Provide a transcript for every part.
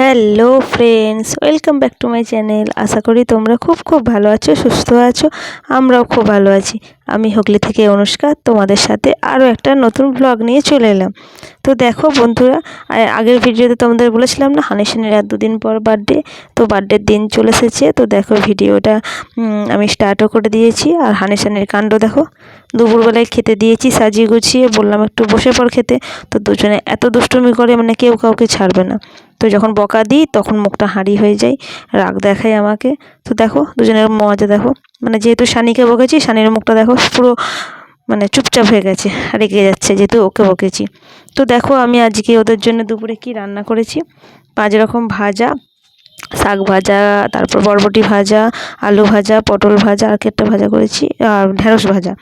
Hello friends, welcome back to my channel. আশা করি তোমরা খুব খুব ভালো আছো, সুস্থ আছো, আমরাও খুব ভালো আছি। আমি হুগলি থেকে অনুষ্কা, তোমাদের সাথে আরও একটা নতুন ব্লগ নিয়ে চলে এলাম। তো দেখো বন্ধুরা আগের ভিডিওতে তোমাদের বলেছিলাম না হানিশানের আর দুদিন পর বার্থডে তো বার্থডের দিন চলে এসেছে। তো দেখো ভিডিওটা আমি স্টার্টও করে দিয়েছি, আর হানিশানের কাণ্ড দেখো। দুপুরবেলায় খেতে দিয়েছি সাজিয়ে গুছিয়ে, বললাম একটু বসে পর খেতে। তো দুজনে এত দুষ্টুমি করে মানে কেউ কাউকে ছাড়বে না। তো যখন বকা দিই, তখন মুখটা হাঁড়ি হয়ে যায়, রাগ দেখায় আমাকে। তো দেখো, দুজনের মজা দেখো। মানে যেহেতু সানিকে বকেছি সানির মুখটা দেখো পুরো মানে চুপচাপ হয়ে গেছে, রেগে যাচ্ছে যেহেতু ওকে বকেছি। তো দেখো আমি আজকে ওদের জন্য দুপুরে কি রান্না করেছি। পাঁচ রকম ভাজা, শাক ভাজা, তারপর বরবটি ভাজা, আলু ভাজা, পটল ভাজা, আর একটা ভাজা করেছি আর ঢেঁড়স ভাজা।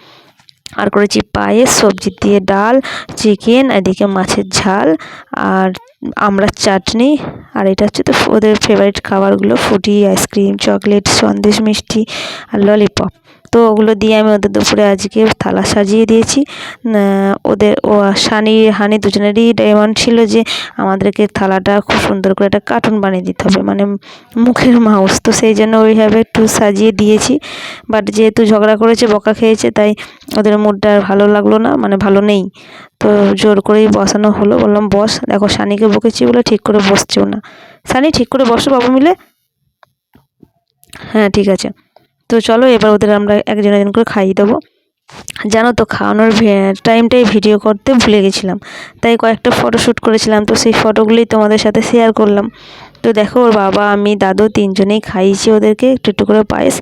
আর করেছি পায়েস, সবজি দিয়ে ডাল, চিকেন, এদিকে মাছের ঝাল আর আমরা চাটনি। আর এটা হচ্ছে তো ওদের ফেভারিট খাবারগুলো ফুটি আইসক্রিম চকলেট সন্দেশ মিষ্টি আর ললিপপ তো ওগুলো দিয়ে আমি ওদের দুপুরে আজকে থালা সাজিয়ে দিয়েছি। ওদের ও সানি হানি দুজনেরই ডায়মন্ড ছিল যে আমাদেরকে থালাটা খুব সুন্দর করে একটা কার্টুন বানিয়ে দিতে হবে। মানে মুখের মাউস তো সেই জন্য ওইভাবে একটু সাজিয়ে দিয়েছি। বাট যেহেতু ঝগড়া করেছে, বকা খেয়েছে, তাই ওদের মুডটা আর ভালো লাগল না মানে ভালো নেই। তো জোর করেই বসানো হলো। বললাম, বস, দেখো সানিকে বকেছি বলে ঠিক করে বসছেও না। সানি ঠিক করে বসো, বাবু মিলে? হ্যাঁ ঠিক আছে। তো চলো এবার ওদের আমরা একজন একজন করে খাইয়ে দেবো। জানো তো খাওয়ানোর টাইমটাই ভিডিও করতে ভুলে গেছিলাম। তাই কয়েকটা ফটো শ্যুট করেছিলাম, তো সেই ফটোগুলোই তোমাদের সাথে শেয়ার করলাম। তো দেখো ওর বাবা, আমি, দাদু তিনজনেই খাইয়েছি ওদেরকে, একটু একটু করে পায়েস।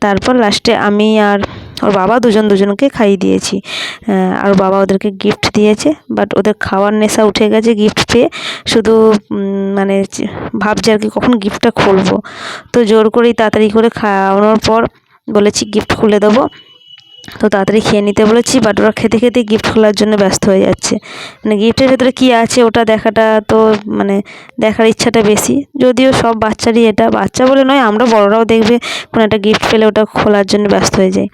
তারপর লাস্টে আমি আর ওর বাবা দুজন দুজনকে খাইয়ে দিয়েছি। আর বাবা ওদেরকে গিফট দিয়েছে বাট ওদের খাওয়ার নেশা উঠে গেছে গিফট পেয়ে। শুধু মানে ভাবছে আর কি কখন গিফটটা খুলবো। তো জোর করেই তাড়াতাড়ি করে খাওয়ানোর পর বলেছি গিফট খুলে দেবো। তো তাড়াতাড়ি খেয়ে নিতে বলেছি বাট ওরা খেতে খেতে গিফট খোলার জন্য ব্যস্ত হয়ে যাচ্ছে। মানে গিফটের ভেতরে কী আছে ওটা দেখাটা তো মানে দেখার ইচ্ছাটা বেশি। যদিও সব বাচ্চারই এটা, বাচ্চা বলে নয়, আমরা বড়রাও দেখবে কোনো একটা গিফট পেলে ওটা খোলার জন্য ব্যস্ত হয়ে যায়।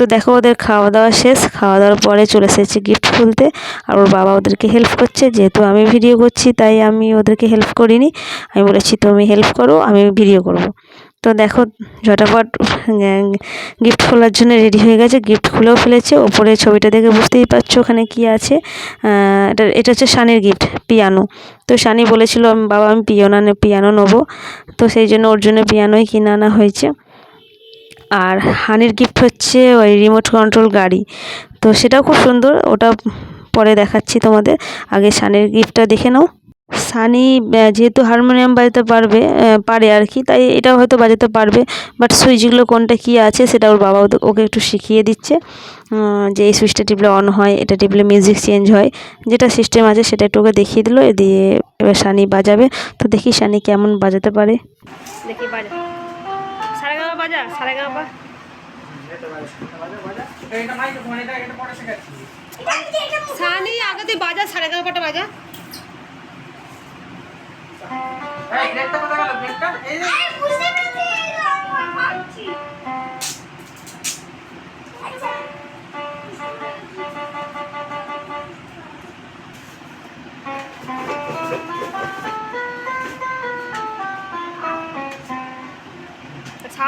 তো দেখো, ওদের খাওয়া দাওয়া শেষ। খাওয়া দাওয়ার পরে চলে এসেছে গিফট খুলতে। আর ওর বাবা ওদেরকে হেল্প করছে। যেহেতু আমি ভিডিও করছি, তাই আমি ওদেরকে হেল্প করিনি। আমি বলেছি, তুমি হেল্প করো, আমি ভিডিও করব। তো দেখো, ঝটাপট গিফট খোলার জন্য রেডি হয়ে গেছে। গিফট খুলেও ফেলেছে। ওপরে ছবিটা দেখে বুঝতেই পারছ ওখানে কি আছে। এটা এটা হচ্ছে শানির গিফট পিয়ানো। তো শানি বলেছিল, বাবা, আমি পিয়ানো পিয়ানো নেব। তো সেই জন্য ওর জন্য পিয়ানোই কিনে আনা হয়েছে। আর হানির গিফট হচ্ছে ওই রিমোট কন্ট্রোল গাড়ি। তো সেটাও খুব সুন্দর, ওটা পরে দেখাচ্ছি তোমাদের। আগে শানির গিফটটা দেখে নাও। সানি যেহেতু হারমোনিয়াম বাজাতে পারবে পারে আর কি, তাই এটাও হয়তো বাজাতে পারবে। বাট সুইচগুলো কোনটা কী আছে, সেটা ওর বাবা ওকে একটু শিখিয়ে দিচ্ছে। যে এই সুইচটা টিপলে অন হয়, এটা টিপলে মিউজিক চেঞ্জ হয়। যেটা সিস্টেম আছে, সেটা একটু ওকে দেখিয়ে দিল, দিয়ে এবার সানি বাজাবে। তো দেখি সানি কেমন বাজাতে পারে। দেখি বাজা সাড়ে বাজা সারে গামা সানি আগে তুই বাজা সারে গামাটা বাজা। ছা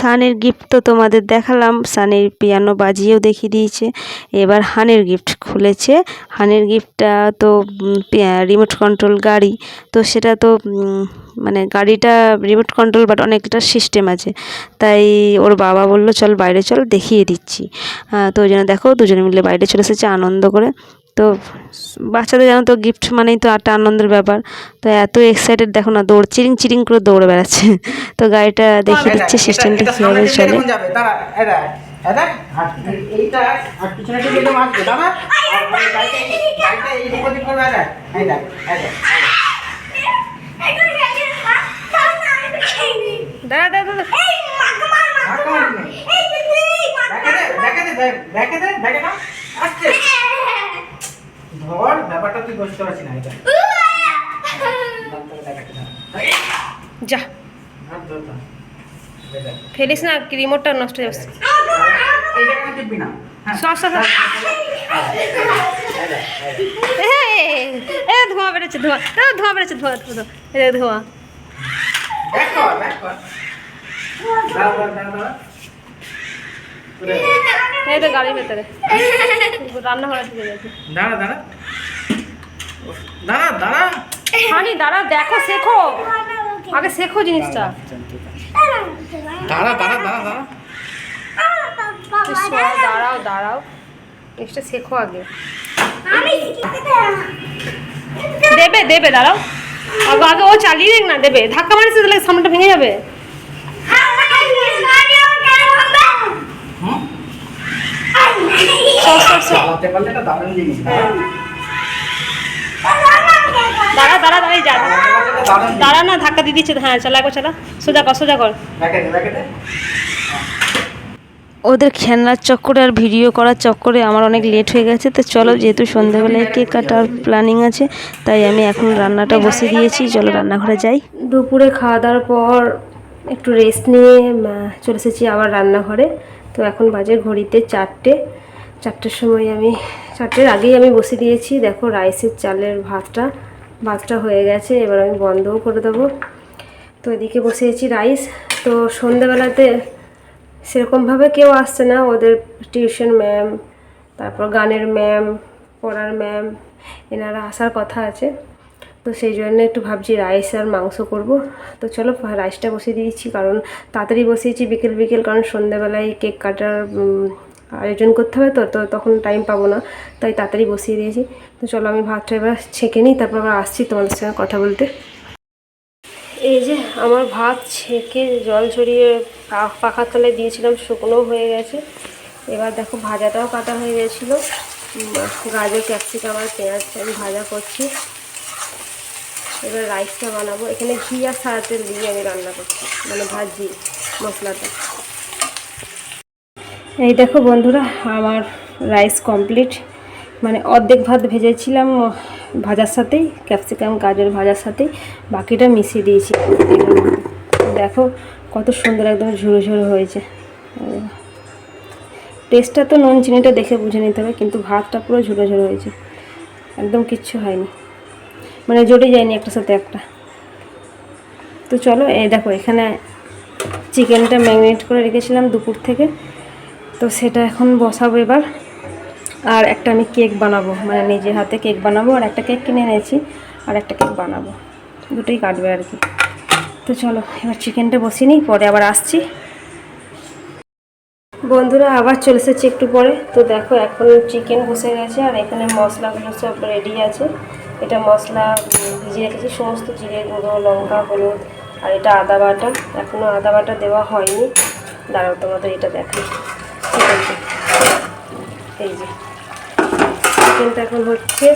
সানের গিফট তো তোমাদের দেখালাম। সানের পিয়ানো বাজিয়েও দেখিয়ে দিয়েছে। এবার হানের গিফট খুলেছে। হানের গিফটটা তো রিমোট কন্ট্রোল গাড়ি। তো সেটা তো মানে গাড়িটা রিমোট কন্ট্রোল বাট অনেকটা সিস্টেম আছে। তাই ওর বাবা বলল, চল বাইরে চল, দেখিয়ে দিচ্ছি। তো ওই জন্য দেখো, দুজনে মিলে বাইরে চলে এসেছে আনন্দ করে। তো বাচ্চাদের জানো তো গিফট মানেই তো একটা আনন্দের ব্যাপার। তো এত এক্সাইটেড দেখো না দৌড় চিরিং চিরিং করে দৌড়ে বেড়াচ্ছে। তো গাড়িটা দেখিয়ে দিচ্ছে সিস্টেমটা কীভাবে চলে। দাঁড়া দাঁড়া দেখ দেখ দাঁড়া। দেখে দে দেখে দে দেখে দে দেখে না আস্তে ধর না এটা। যা। ফেলিস না রিমোটটা নষ্ট হয়ে যাচ্ছে। হ্যাঁ। ধোঁয়া বেরোচ্ছে ধোঁয়া। ধোঁয়া বেরোচ্ছে ধোঁয়া ধোঁয়া কর, কর। এই তো গাড়ির ভেতরে। রান্নাঘরে ঢুকে গেছে। দাঁড়া দাঁড়া। দাঁড়া দাঁড়া। হানি দাঁড়াও দেখো শেখো। আগে শেখো জিনিসটা। দাঁড়া দাঁড়া দাঁড়া দাঁড়া। দাঁড়াও দাঁড়াও। জিনিসটা শেখো আগে। দেবে দেবে দাঁড়াও। আগে আগে ও চালিয়ে দেখ না দেবে। ধাক্কা মারিস তাহলে সামনেটা ভেঙে যাবে। চালাতে পারলে এটা দারুণ জিনিস দাঁড়া দাঁড়া দাঁড়াই যা। দাঁড়া না ধাক্কা দিয়ে দিচ্ছে। হ্যাঁ চালা একবার চালা। সোজা কর সোজা কর। ওদের খেলনার চক্করে আর ভিডিও করার চক্করে আমার অনেক লেট হয়ে গেছে তো চলো যেহেতু সন্ধ্যাবেলায় কেক কাটার প্ল্যানিং আছে তাই আমি এখন রান্নাটা বসে দিয়েছি। চলো রান্নাঘরে যাই। দুপুরে খাওয়া দাওয়ার পর একটু রেস্ট নিয়ে চলে এসেছি আবার রান্নাঘরে। তো এখন বাজে ঘড়িতে চারটে। চারটের সময় আমি, চারটের আগেই আমি বসে দিয়েছি। দেখো রাইসের চালের ভাতটা ভাতটা হয়ে গেছে, এবার আমি বন্ধও করে দেবো। তো এদিকে বসিয়েছি রাইস। তো সন্ধ্যাবেলাতে সেরকমভাবে কেউ আসছে না, ওদের টিউশন ম্যাম, তারপর গানের ম্যাম, পড়ার ম্যাম, এনারা আসার কথা আছে। তো সেই জন্য একটু ভাবছি রাইস আর মাংস করব। তো চলো, রাইসটা বসিয়ে দিয়েছি, কারণ তাড়াতাড়ি বসিয়েছি বিকেল বিকেল, কারণ সন্ধ্যাবেলায় কেক কাটার আয়োজন করতে হবে তো তো তখন টাইম পাবো না। তাই তাড়াতাড়ি বসিয়ে দিয়েছি। তো চলো আমি ভাতটা এবার ছেঁকে নিই, তারপর আবার আসছি তোমাদের সঙ্গে কথা বলতে। এই যে আমার ভাত ছেঁকে জল ছড়িয়ে পাখার তলায় দিয়েছিলাম, শুকনো হয়ে গেছে। এবার দেখো ভাজাটাও কাটা হয়ে গেছিল। গাজর, ক্যাপসিকাম আর পেঁয়াজ আমি ভাজা করছি। এবার রাইসটা বানাবো। এখানে ঘি আর সাদা তেল দিয়ে আমি রান্না করছি মানে ভাজি মশলাটা। এই দেখো বন্ধুরা, আমার রাইস কমপ্লিট মানে অর্ধেক ভাত ভেজেছিলাম ভাজার সাথেই ক্যাপসিকাম গাজর ভাজার সাথেই, বাকিটা মিশিয়ে দিয়েছি। দেখো কত সুন্দর একদম ঝুরো ঝুরো হয়েছে। টেস্টটা তো নুন, চিনিটা দেখে বুঝে নিতে হবে, কিন্তু ভাতটা পুরো ঝুরো ঝুরো হয়েছে। একদম কিচ্ছু হয়নি। মানে জড়ে যায়নি একটার সাথে একটা। তো চলো, এই দেখো এখানে চিকেনটা ম্যারিনেট করে রেখেছিলাম দুপুর থেকে। তো সেটা এখন বসাবো এবার। আর একটা আমি কেক বানাবো মানে নিজের হাতে কেক বানাবো, আর একটা কেক কিনে এনেছি, আর একটা কেক বানাবো। দুটোই কাটবে আর কি। তো চলো, এবার চিকেনটা বসিয়ে নিই, পরে আবার আসছি। বন্ধুরা, আবার চলে এসেছি একটু পরে। তো দেখো, এখন চিকেন বসে গেছে, আর এখানে মশলাগুলো সব রেডি আছে। এটা মশলা ভিজিয়ে রেখেছি, সমস্ত জিরে গুঁড়ো, লঙ্কা, হলুদ, আর এটা আদা বাটা। এখনও আদা বাটা দেওয়া হয়নি। দাঁড়াও, তোমাদের এটা দেখাই। এই যে। চিকেনটা এখন হচ্ছে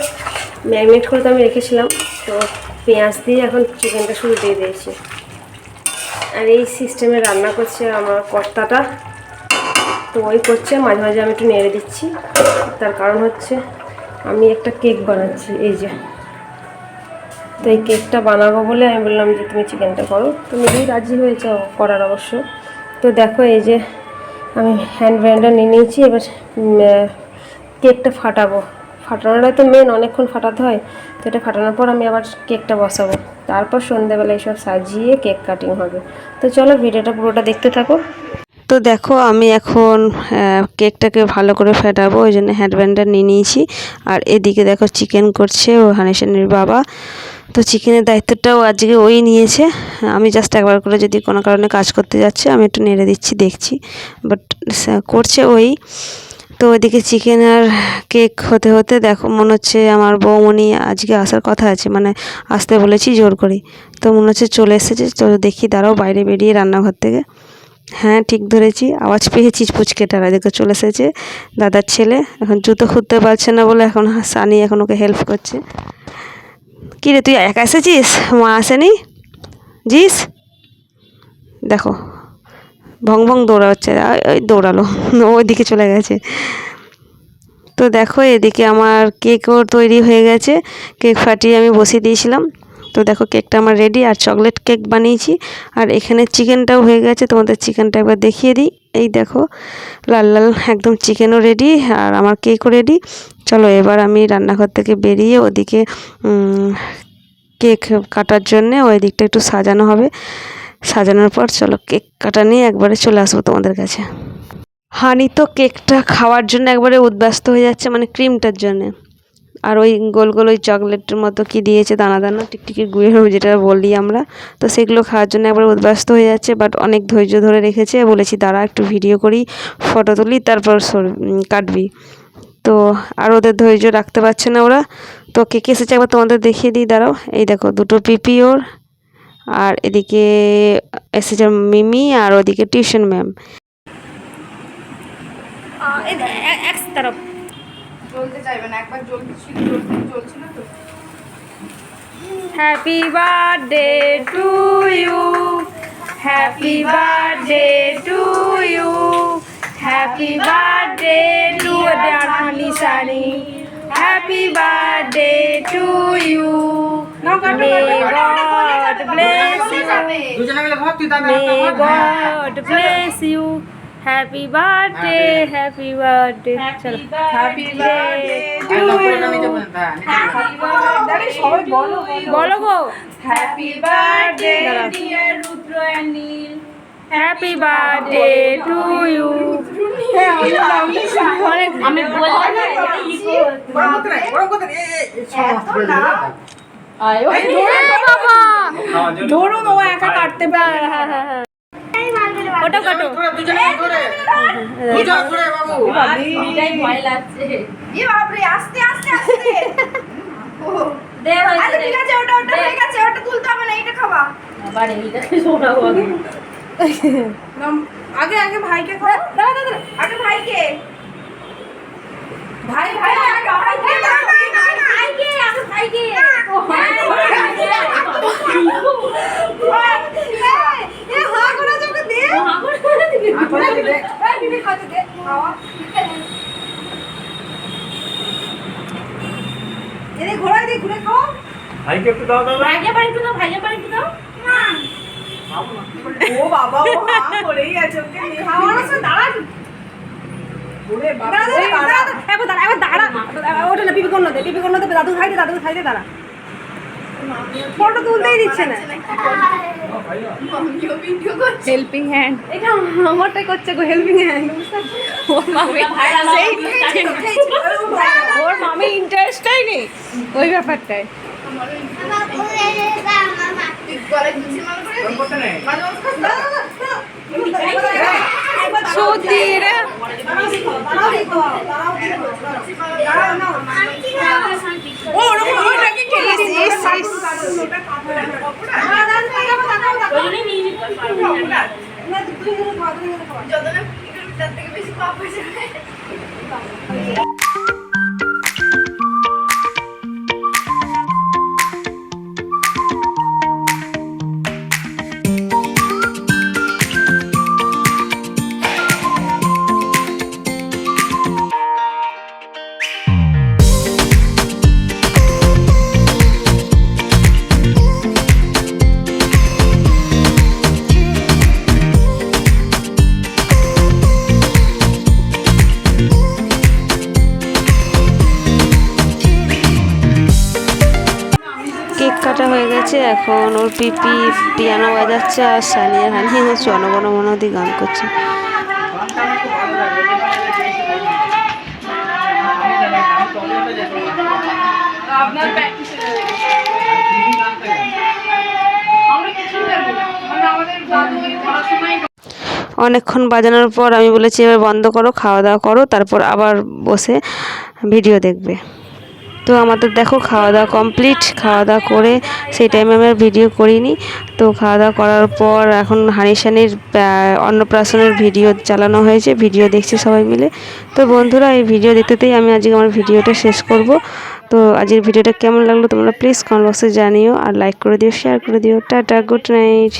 ম্যারিনেট করে তো আমি রেখেছিলাম, তো পেঁয়াজ দিয়ে এখন চিকেনটা শুরু দিয়ে দিয়েছি। আর এই সিস্টেমে রান্না করছে আমার কর্তাটা, তো ওই করছে, মাঝে মাঝে আমি একটু নেড়ে দিচ্ছি। তার কারণ হচ্ছে আমি একটা কেক বানাচ্ছি, এই যে। তো এই কেকটা বানাবো বলে আমি বললাম যে, তুমি চিকেনটা করো। তুমি রাজি হয়েছে করার অবশ্য। তো দেখো এই যে আমি হ্যান্ড ব্লেন্ডার নিয়ে নিয়েছি, এবার কেকটা ফাটাবো। ফাটানোটা তো মেন অনেকক্ষণ ফাটাতে হয়, তো এটা ফাটানোর পর আমি আবার কেকটা বসাবো। তারপর সন্ধ্যেবেলা এইসব সাজিয়ে কেক কাটিং হবে। তো চলো ভিডিওটা পুরোটা দেখতে থাকো। তো দেখো, আমি এখন কেকটাকে ভালো করে ফেটাবো, ওই জন্য হ্যান্ড ব্যান্ডার নিয়ে নিয়েছি। আর এদিকে দেখো চিকেন করছে, ও হানিসানির বাবা। তো চিকেনের দায়িত্বটাও আজকে ওই নিয়েছে। আমি জাস্ট একবার করে যদি কোনো কারণে কাজ করতে যাচ্ছে, আমি একটু নেড়ে দিচ্ছি, দেখছি। বাট করছে ওই। তো ওইদিকে চিকেন আর কেক হতে হতে দেখো, মনে হচ্ছে আমার বৌমনি আজকে আসার কথা আছে মানে আসতে বলেছি জোর করি তো মনে হচ্ছে চলে এসেছে, তো দেখি দাঁড়াও, বাইরে বেরিয়ে রান্নাঘর থেকে। হ্যাঁ ঠিক ধরেছি, আওয়াজ পেয়েছি পুচকেটার, এদিকে চলে এসেছে দাদার ছেলে। এখন জুতো খুঁজতে পারছে না বলে এখন সানি এখন ওকে হেল্প করছে। কী রে, তুই একা এসেছিস? মা আসেনি? জিস? দেখো, ভং ভং দৌড়াচ্ছে ওই দৌড়ালো ওইদিকে চলে গেছে। তো দেখো, এদিকে আমার কেকও তৈরি হয়ে গেছে, কেক ফাটিয়ে আমি বসিয়ে দিয়েছিলাম। তো দেখো, কেকটা আমার রেডি আর চকলেট কেক বানিয়েছি। আর এখানে চিকেনটাও হয়ে গেছে, তোমাদের চিকেনটা একবার দেখিয়ে দিই। এই দেখো, লাল লাল একদম চিকেনও রেডি আর আমার কেকও রেডি চলো এবার আমি রান্নাঘর থেকে বেরিয়ে ওদিকে কেক কাটার জন্যে ওই দিকটা একটু সাজানো হবে। সাজানোর পর চলো কেক কাটা নিয়ে একবারে চলে আসব তোমাদের কাছে। হানি তো কেকটা খাওয়ার জন্য একবারে উদ্ব্যস্ত হয়ে যাচ্ছে মানে ক্রিমটার জন্যে। আর ওই গোল গোল ওই চকলেটের মতো কি দিয়েছে দানা দানা, টিকটিকি গুঁড়ো যেটা বলি আমরা। তো সেগুলো খাওয়ার জন্য একবার উদ্ব্যস্ত হয়ে যাচ্ছে বাট অনেক ধৈর্য ধরে রেখেছে। বলেছি, দাঁড়া, একটু ভিডিও করি ফটো তুলি, তারপর কাটবি। তো আর ওদের ধৈর্য রাখতে পারছে না ওরা। তো কে কে এসেছে একবার তোমাদের দেখিয়ে দিই, দাঁড়াও। এই দেখো, দুটো পিপি ওর, আর এদিকে এসেছে মিমি, আর ওদিকে টিউশন ম্যাম। জ্বলতে চাইবে না। একবার জ্বলতে ছিল জ্বলতে জ্বলছিল তো। Happy birthday to you happy birthday to you happy birthday to Honey Sunny happy birthday to you may God bless you দুজনে মিলে ভাব তুই হ্যাঁ, হ্যাপি বার্থডে হ্যাপি বার্থডে চলো হ্যাপি বার্থডে হ্যাঁ, সবাই বলো বলো। গো। Happy birthday. Dear Rudra and Neel happy birthday to you আমি বললাম না নাই, নাই। ধরুন ও একা কাটতে পারে। ওটা কাটো ধরে, এ বাপরে আস্তে আস্তে আস্তে। আরে ঠিক আছে ওটা ওটা হয়ে গেছে ওটা তুলতে হবে না এটা খাওয়া। নাম- আগে আগে ভাইকে খাও। দাঁড়া দাঁড়া। আগে ভাইকে। ভাই ভাই আগে ভাইকে। ঘোড়া দিয়ে ঘুরে খাও ভাইকে একটু দাও দাও ও বাবা ও হা করেই আছে ওকে নিয়ে। বাবা দাঁড়া দাঁড়া একবার দাঁড়া একবার দাঁড়া। ওটা না পিপি করল দে পিপি করল দে দাদু খাইতে দাদু খাইতে দাঁড়া। ফটো তুলতেই দিচ্ছে না। হেল্পিং হ্যান্ড এটা করছে গো হেল্পিং হ্যান্ড ওর মামি ওর মামি ইন্টারেস্টটাই নেই ওই ব্যাপারটায় ওরম করতে নাই। সত্যি রে ও ওরকম ওটাকে খেলিস ইস ইস কেক কাটা হয়ে গেছে, এখন ওর পিপি পিয়ানো বাজাচ্ছে আর সানিয়া হানি হচ্ছে অনবন মনোদি গান করছে। অনেকক্ষণ বাজানোর পর আমি বলেছি, এবার বন্ধ করো, খাওয়া দাওয়া করো, তারপর আবার বসে ভিডিও দেখবে। তো আমাদের দেখো খাওয়া দাওয়া কমপ্লিট খাওয়া দাওয়া করে সেই টাইমে আমি আর ভিডিও করিনি। তো খাওয়া দাওয়া করার পর এখন হানিসানির অন্নপ্রাশনের ভিডিও চালানো হয়েছে। ভিডিও দেখছি সবাই মিলে। তো বন্ধুরা, এই ভিডিও দেখতেতেই আমি আজকে আমার ভিডিওটা শেষ করব। তো আজকের ভিডিওটা কেমন লাগল তোমরা প্লিজ কমেন্ট বক্সে জানিও। আর লাইক করে দিও শেয়ার করে দিও। Tata good night